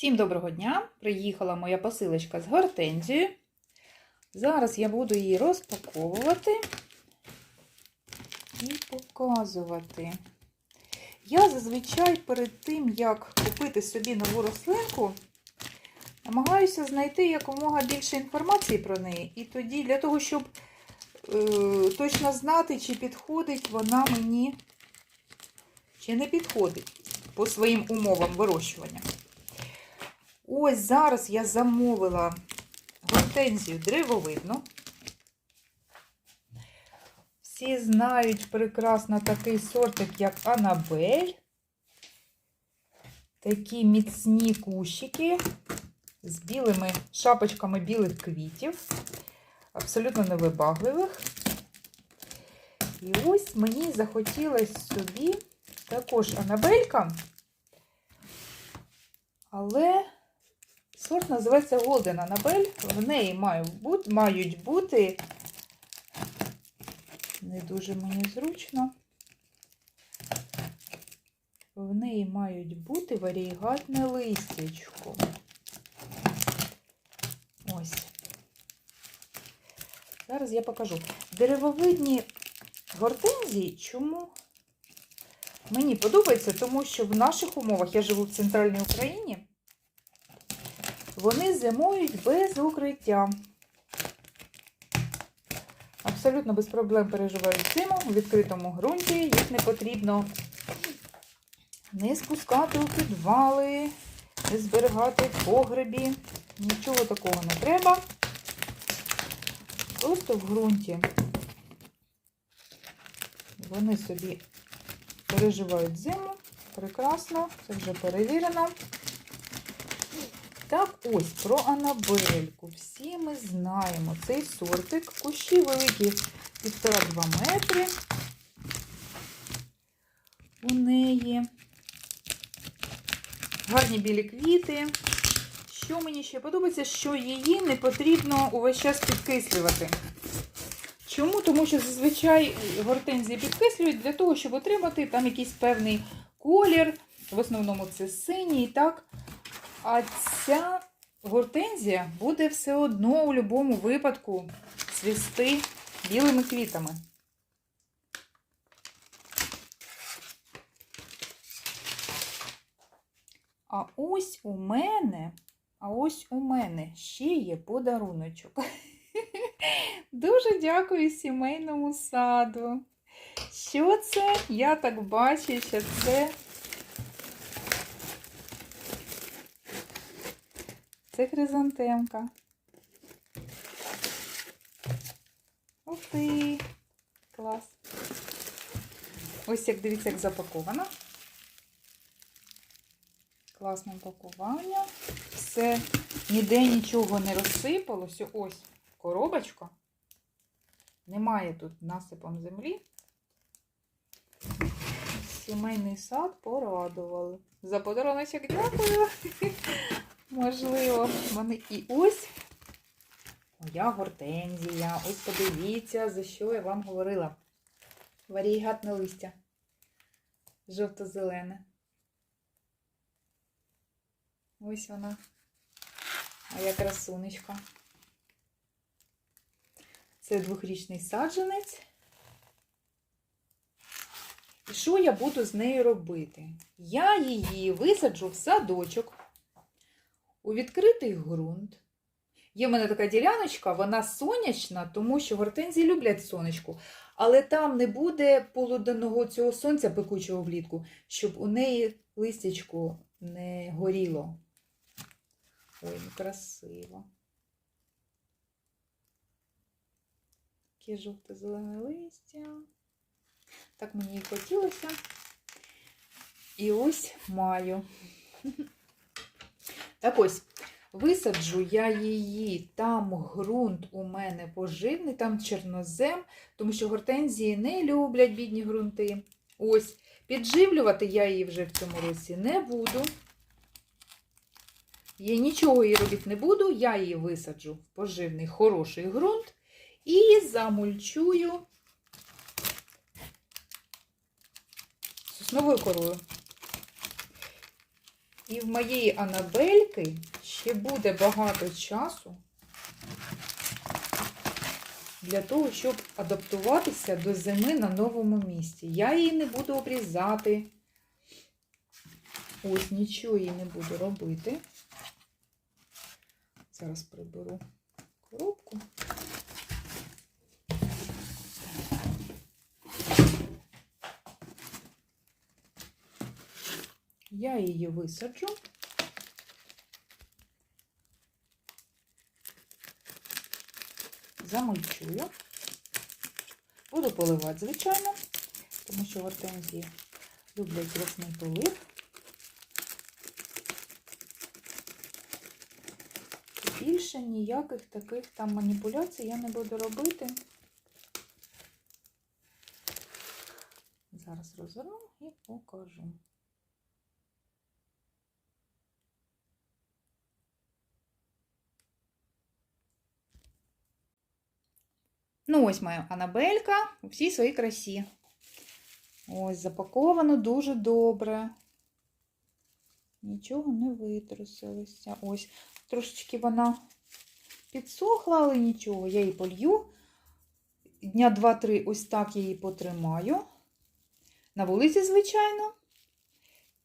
Всім доброго дня! Приїхала моя посилочка з гортензією. Зараз я буду її розпаковувати і показувати. Я зазвичай перед тим, як купити собі нову рослинку, намагаюся знайти якомога більше інформації про неї. І тоді для того, щоб е, точно знати, чи підходить вона мені, чи не підходить по своїм умовам вирощування. Ось зараз я замовила гортензію древовидну. Всі знають прекрасно такий сортик, як Анабель. Такі міцні кущики з білими шапочками білих квітів, абсолютно невибагливих. І ось мені захотілося собі також Анабелька, але Сорт називається Golden Annabelle. В неї мають бути, не дуже мені зручно, в неї мають бути варігатне листячко. Ось. Зараз я покажу. Деревовидні гортензії, чому? Мені подобається, тому що в наших умовах я живу в центральній Україні. Вони зимують без укриття. Абсолютно без проблем переживають зиму у відкритому ґрунті. Їх не потрібно не спускати у підвали, не зберігати в погребі. Нічого такого не треба. Просто в ґрунті вони собі переживають зиму. Прекрасно, це вже перевірено. Так, ось про Анабельку. Всі ми знаємо цей сортик. Кущі великі 1,5-2 метри. У неї гарні білі квіти. Що мені ще подобається, що її не потрібно увесь час підкислювати. Чому? Тому що зазвичай гортензії підкислюють для того, щоб отримати там якийсь певний колір. В основному це синій, так? А ця гортензія буде все одно у будь-якому випадку цвісти білими квітами. А ось у мене, а ось у мене ще є подаруночок. Дуже дякую сімейному саду. Що це? Я так бачу, що це Це хризантемка. Ух ти! Клас. Ось як дивіться, як запаковано. Класне пакування. Все, ніде нічого не розсипалося. Ось коробочка. Немає тут насипом землі. Сімейний сад порадували. За подаруночок дякую. Можливо, вони і ось моя гортензія. Ось подивіться, за що я вам говорила. Варігатне листя. Жовто-зелене. Ось вона. А я красунечка. Це двохрічний саджанець. І що я буду з нею робити? Я її висаджу в садочок у відкритий ґрунт. Є в мене така діляночка, вона сонячна, тому що гортензії люблять сонечку. Але там не буде полуденного цього сонця пекучого влітку, щоб у неї листячко не горіло. Ой, ну красиво. Таке жовте-зелене листя. Так мені і хотілося. І ось маю. Так ось, висаджу я її, там ґрунт у мене поживний, там чорнозем, тому що гортензії не люблять бідні ґрунти. Ось, підживлювати я її вже в цьому році не буду. Я нічого їй робити не буду, я її висаджу в поживний хороший ґрунт і замульчую сосновою корою. І в моєї Анабельки ще буде багато часу для того, щоб адаптуватися до зими на новому місці. Я її не буду обрізати. Ось нічого їй не буду робити. Зараз приберу коробку. Я її висаджу. Замульчую. Буду поливати, звичайно, тому що гортензії люблять рясний полив. Більше ніяких таких там маніпуляцій я не буду робити. Зараз розверну і покажу. Ну, ось моя Анабелька у всій своїй красі. Ось, запаковано дуже добре. Нічого не витрусилося. Ось, трошечки вона підсохла, але нічого. Я її полью. Дня 2-3 ось так я її потримаю. На вулиці, звичайно.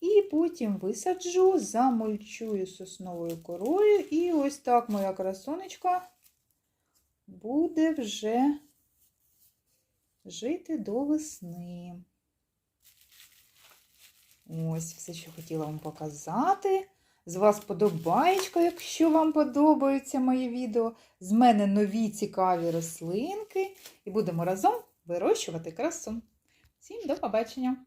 І потім висаджу, замульчую сосновою корою. І ось так моя красонечка буде вже жити до весни. Ось все, що хотіла вам показати. З вас подобаєчка, якщо вам подобаються мої відео. З мене нові цікаві рослинки. І будемо разом вирощувати красу. Всім до побачення!